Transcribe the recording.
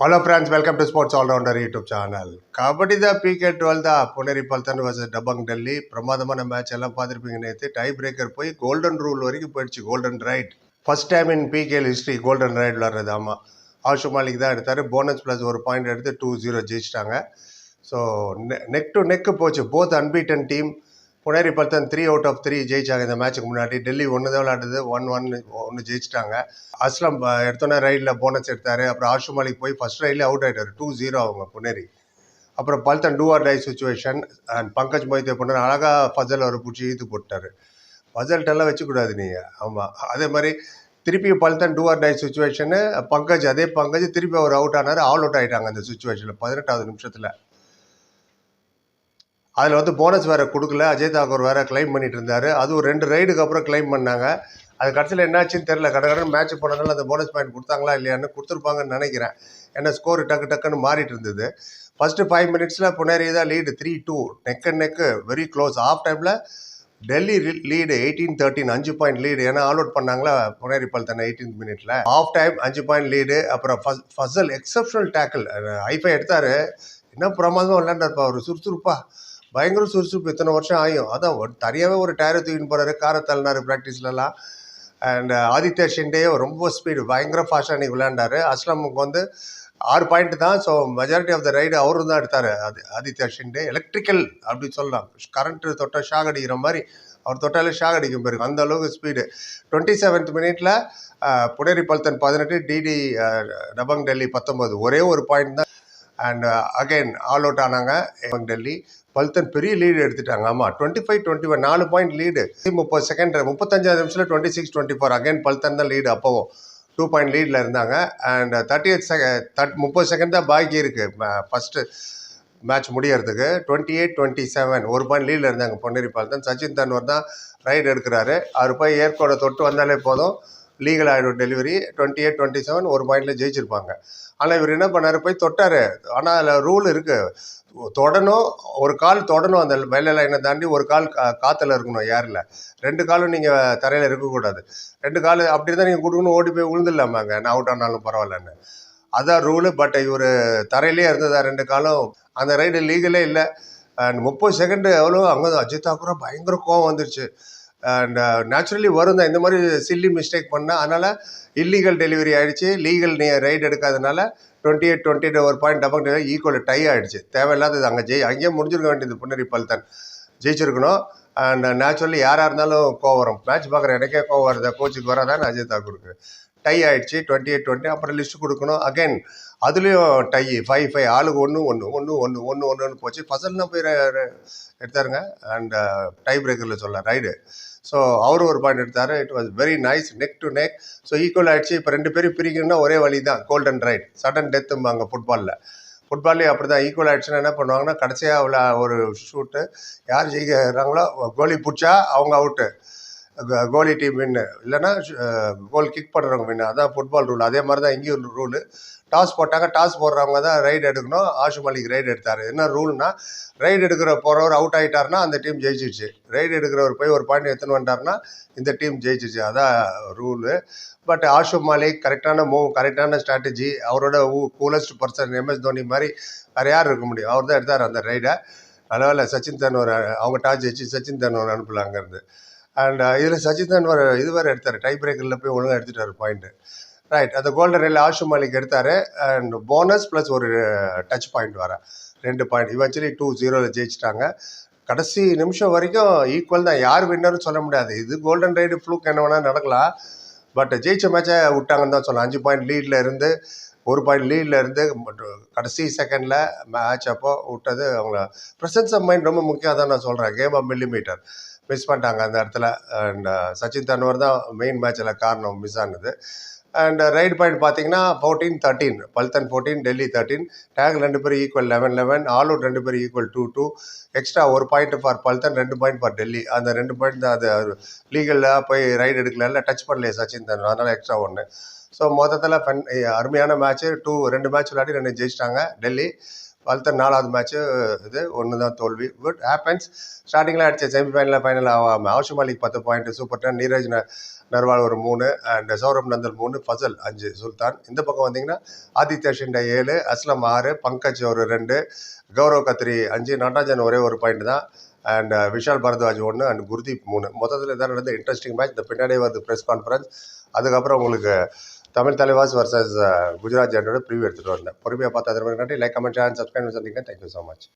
Hello friends welcome to sports allrounder YouTube channel kabaddi தான் PK twelve தான். Puneri Paltan versus Dabang Delhi. பிரமாதமான match எல்லாம் பார்த்துருப்பீங்க நேற்று டை பிரேக்கர் போய் கோல்டன் ரூல் வரைக்கும் போயிடுச்சு golden raid first time in PKL history golden raid விளாட்றது. ஆமாம் ஆஷு மாலிக் தான் எடுத்தார். போனஸ் ப்ளஸ் ஒரு பாயிண்ட் எடுத்து டூ ஜீரோ ஜெயிச்சிட்டாங்க. ஸோ நெக் டு நெக்கு போச்சு. Both unbeaten team Puneri Paltan three out of three ஜெயிச்சாங்க இந்த மேட்ச்சுக்கு முன்னாடி. டெல்லி ஒன்று தான் விளையாடுது ஒன் ஒன் ஒன்று ஜெயிச்சிட்டாங்க. அஸ்லம் எடுத்தோன்னே ரைடில் போனஸ் எடுத்தார். அப்புறம் ஆஷு மாலிக் போய் ஃபர்ஸ்ட் ரைட்லேயே அவுட் ஆகிட்டார் டூ ஜீரோ அவங்க புனேரி. அப்புறம் Paltan do or die situation and Pankaj Mohite பண்ண அழகாக ஃபசல் அவர் பிடிச்சி இழுத்து போட்டார். ஃபசல்ட்டெல்லாம் வச்சுக்கூடாது நீங்கள் ஆமாம் அதே மாதிரி திருப்பி Paltan do or die situation Pankaj அதே பங்கஜ் திருப்பி அவர் அவுட் ஆனார். ஆல் அவுட் ஆகிட்டாங்க அந்த சுச்சுவேஷனில் பதினெட்டாவது நிமிஷத்தில். அதில் வந்து போனஸ் வேறு கொடுக்கல. அஜய் தாக்கூர் வேறு க்ளைம் பண்ணிட்டு இருந்தார். அதுவும் ரெண்டு ரைடுக்கு அப்புறம் க்ளைம் பண்ணாங்க. அது கடைசியில் என்னாச்சுன்னு தெரில கடை கடன் மேட்ச் போனதுனால அந்த போனஸ் பாயிண்ட் கொடுத்தாங்களா இல்லையான்னு கொடுத்துருப்பாங்கன்னு நினைக்கிறேன். ஏன்னா ஸ்கோர் டக்கு டக்குன்னு மாறிட்டு இருந்தது. ஃபஸ்ட்டு ஃபைவ் மினிட்ஸில் புனேரி தான் lead three two neck and neck very close half டைமில் டெல்லி லீடு எயிட்டீன் தேர்ட்டின் அஞ்சு பாயிண்ட் லீடு ஏன்னா ஆல் அவுட் பண்ணாங்களா புனேரி பல்தன் எயிட்டீன் மினிட்ல ஆஃப் டைம் அஞ்சு பாயிண்ட் லீடு அப்புறம் first Fazel exceptional tackle high five எடுத்தார். என்ன பிரமாதமாக விளையாண்டாருப்பா அவர். சுறுசுறுப்பாக பயங்கர சுறுசுறுப்பு இத்தனை வருஷம் ஆகும் அதான் ஒரு தனியாகவே ஒரு டயரை தூக்கின்னு போகிறாரு காரை தள்ளினார் ப்ராக்டிஸ்லலாம் அண்ட் ஆதித்யா ஷிண்டே ரொம்ப ஸ்பீடு பயங்கர ஃபாஸ்ட்டாக அன்றைக்கி விளையாண்டாரு. அஸ்லமுக்கு வந்து ஆறு பாயிண்ட் தான். So majority of the raid அவரும் தான் எடுத்தார். அது ஆதித்யா ஷிண்டே எலக்ட்ரிக்கல் அப்படி சொல்லலாம் கரண்ட்டு தொட்டால் ஷாக் அடிக்கிற மாதிரி அவர் தொட்டாலே ஷாக் அடிக்கும் பிறகு அந்த அளவுக்கு ஸ்பீடு டுவெண்ட்டி செவன்த் மினிட்ல புனேரி பல்தன் பதினெட்டு டிடி டபங் டெல்லி பத்தொம்பது ஒரே ஒரு பாயிண்ட் தான். அண்ட் அகைன் ஆல் அவுட் ஆனாங்க. டெல்லி பல்தன் பெரிய லீடு எடுத்துட்டாங்க. ஆமாம் டுவெண்ட்டி ஃபைவ் டுவெண்ட்டி ஒன் நாலு பாயிண்ட் லீடு முப்பது செகண்ட் முப்பத்தஞ்சாவது நிமிஷத்தில் twenty six twenty four again Paltan தான் லீடு அப்போவும். டூ பாயிண்ட் லீடில் இருந்தாங்க. And thirty eight sec that முப்பது செகண்ட் தான் பாக்கி இருக்குது ஃபஸ்ட்டு மேட்ச் முடியறதுக்கு. டுவெண்ட்டி எயிட் டுவெண்ட்டி செவன் ஒரு பாயிண்ட் லீடில் இருந்தாங்க பொன்னேரி பால்தன். சச்சின் தன்வர் தான் ரைடு எடுக்கிறாரு. அவர் போய் ஏற்கோடை தொட்டு வந்தாலே போதும். லீகல் ஆகிடும் delivery twenty eight twenty seven ஒரு பாயிண்டில் ஜெயிச்சிருப்பாங்க. ஆனால் இவர் என்ன பண்ணார்? போய் தொட்டார். ஆனால் அதில் ரூல் இருக்குது தொடணும் ஒரு கால் தொடணும் அந்த வெள்ளை லைனை தாண்டி ஒரு கால் கா- இருக்கணும் ஏரில் ரெண்டு காலும் நீங்கள் தரையில் இருக்கக்கூடாது. ரெண்டு கால் அப்படி தான் நீங்கள் கொடுக்கணும் ஓடி போய் விழுந்துடலாமாங்க நான் அவுட் ஆனாலும் பரவாயில்லன்னு. அதான் ரூலு பட் இவர் தரையிலே இருந்ததா? ரெண்டு காலம். அந்த ரைடு லீகலே இல்லை. அண்ட் முப்பது செகண்டு எவ்வளோ அங்கே அஜித் தாக்கூரா பயங்கர கோவம் வந்துருச்சு. அண்ட் நேச்சுரலி வரும் தான் இந்த மாதிரி சில்லி மிஸ்டேக் பண்ணால் அதனால் இல்லீகல் டெலிவரி ஆகிடுச்சு லீகல் நீ ரைடு எடுக்காதனால டுவெண்ட்டி எயிட் டுவெண்ட்டி எயிட் ஒரு பாயிண்ட் டபக் ஈக்குவல் டை ஆகிடுச்சு தேவையில்லாதது அங்கே ஜெய் அங்கேயே முடிஞ்சிருக்க வேண்டியது புன்னரி பல்தான் ஜெயிச்சிருக்கணும். அண்ட் நேச்சுரலி யாராக இருந்தாலும் கோவம் வரும். மேட்ச் பார்க்குற எனக்கே கோவம் வருது. கோச்சுக்கு வராதான் அஜய் தாக்கூருக்கு. டை ஆகிடுச்சு டுவெண்ட்டி எயிட் டுவெண்ட்டி அப்புறம் லிஸ்ட் கொடுக்கணும். அகைன் அதுலேயும் டை ஃபைவ் ஃபைவ் ஆளுக்கு ஒன்று ஒன்று ஒன்று ஒன்று ஒன்று ஒன்றுன்னு போச்சு. ஃபசல்னா போய் எடுத்தாருங்க. அண்ட் டை பிரேக்கரில் சொல்ல ரைடு ஸோ அவர் ஒரு பாயிண்ட் எடுத்தார். It was very nice neck to neck so equal ஆயிடுச்சு. இப்போ ரெண்டு பேரும் பிரிக்கணும்னா ஒரே வழி தான் கோல்டன் ரைட் சடன் டெத்தும்பாங்க ஃபுட்பாலில் ஃபுட்பால்லேயும் அப்படி தான் ஈக்குவல் ஆயிடுச்சுன்னா என்ன பண்ணுவாங்கன்னா கடைசியாக அவ்வளோ ஒரு ஷூட்டு யார் ஜெயிக்கிறாங்களோ கோலி பிடிச்சா அவங்க அவுட்டு கோலி டீம் வின்னு இல்லைன்னா கோல் கிக் பண்ணுறவங்க வின்னு அதான் ஃபுட்பால் ரூல் அதே மாதிரி தான் இங்கேயும் ரூலு டாஸ் போட்டாங்க டாஸ் போடுறவங்க தான் ரைடு எடுக்கணும். ஆஷு மாலிக் ரைடு எடுத்தார். என்ன ரூல்னா ரைடு எடுக்கிற போகிறவர் அவுட் ஆகிட்டாருன்னா அந்த டீம் ஜெயிச்சிச்சு ரைடு எடுக்கிறவர் போய் ஒரு பாயிண்ட் எடுத்துன்னு வந்துட்டாருன்னா இந்த டீம் ஜெயிச்சிச்சு அதான் ரூலு பட் ஆஷு மாலிக் கரெக்டான மூவ் கரெக்டான ஸ்ட்ராட்டஜி அவரோட கூலஸ்ட் பர்சன் எம்எஸ் தோனி மாதிரி வேறு யார் இருக்க முடியும். அவர் தான் எடுத்தார் அந்த ரைடை அதனால் சச்சின் தன்வர் அவங்க டாஸ் ஜெயிச்சு சச்சின் தன்வர் அனுப்பலாங்கிறது அங்கேருந்து. அண்ட் uh, இதில் சச்சின் தன்வர் இது வேறு எடுத்தார். டை பிரேக்கரில் போய் ஒழுங்காக எடுத்துட்டார் பாயிண்ட்டு ரைட் அந்த கோல்டன் ரயில் ஆஷு மாலிக் எடுத்தார். அண்ட் போனஸ் ப்ளஸ் ஒரு டச் பாயிண்ட் வர ரெண்டு பாயிண்ட் இவென்ச்சுவலி டூ ஜீரோவில் ஜெயிச்சிட்டாங்க. கடைசி நிமிஷம் வரைக்கும் ஈக்குவல் தான். யார் வின்னர்னு சொல்ல முடியாது. இது கோல்டன் ரைடு ஃப்ளூக் என்ன வேணால் நடக்கலாம் பட் ஜெயிச்ச மேட்சை விட்டாங்கன்னு தான் சொல்லலாம். அஞ்சு பாயிண்ட் லீடில் இருந்து ஒரு பாயிண்ட் லீடில் இருந்து மற்றும் கடைசி செகண்டில் மேட்ச் அப்போ விட்டது அவங்கள. ப்ரெசன்ஸ் ஆஃப் மைண்ட் ரொம்ப முக்கியம் தான் நான் சொல்கிறேன் கேம் ஆஃப் மில்லிமீட்டர் மிஸ் பண்ணிட்டாங்க அந்த இடத்துல. அண்ட் uh, சச்சின் தன்வர் தான் மெயின் மேட்ச்சில் காரணம் மிஸ் ஆனது. அண்ட் ரைட் பாயிண்ட் பார்த்தீங்கன்னா fourteen thirteen Paltan fourteen Delhi thirteen tackle ரெண்டு பேரும் equal eleven eleven all out ரெண்டு பேரும் ஈக்குவல் டூ டூ எக்ஸ்ட்ரா ஒரு பாயிண்ட் ஃபார் பல்தன் ரெண்டு பாயிண்ட் ஃபார் டெல்லி. அந்த ரெண்டு பாயிண்ட் தான் அது லீகலில் போய் ரைடு எடுக்கல. டச் பண்ணலையே சச்சின் தன். அதனால் எக்ஸ்ட்ரா ஒன்று ஸோ மொத்தத்தில் ஃபன் அருமையான மேட்ச்சு டூ ரெண்டு மேட்ச் விளையாடி ரெண்டு ஜெயிச்சிட்டாங்க டெல்லி. அடுத்த நாலாவது மேட்ச்சு இது ஒன்று தான் தோல்வி குட் ஹேப்பன்ஸ் ஸ்டார்டிங்கில் அடித்த செமிஃபைனலில் ஃபைனல் ஆகாமல் ஆஷு மாலிக் பத்து பாயிண்ட் சூப்பர் டென் நீரஜ் ந- நர்வால் ஒரு மூணு அண்ட் சௌரப் நந்தன் மூணு ஃபசல் அஞ்சு சுல்தான். இந்த பக்கம் வந்தீங்கன்னா ஆதித்யா ஷிண்டா ஏழு அஸ்லம் ஆறு பங்கஜ் ஒரு ரெண்டு கௌரவ் கத்ரி அஞ்சு நடராஜன் ஒரே ஒரு பாயிண்ட் தான் அண்ட் விஷால் பரத்வாஜ் ஒன்று அண்ட் குர்தீப் மூணு. மொத்தத்தில் இதான் நடந்த இன்ட்ரெஸ்டிங் மேட்ச் இந்த பின்னாடியே வருது ப்ரெஸ் கான்ஃபரன்ஸ் அதுக்கப்புறம் உங்களுக்கு தமிழ் தலைவாஸ் வர்சஸ் குஜராத் ஜென்டோட ப்ரிவியூ எடுத்துகிட்டு வந்தேன் பொறுமையாக பார்த்து அதற்கு நன்றி லைக் கமெண்ட் ஷேர் சப்ஸ்கிரைப் சந்திங்க தேங்க்யூ ஸோ மச்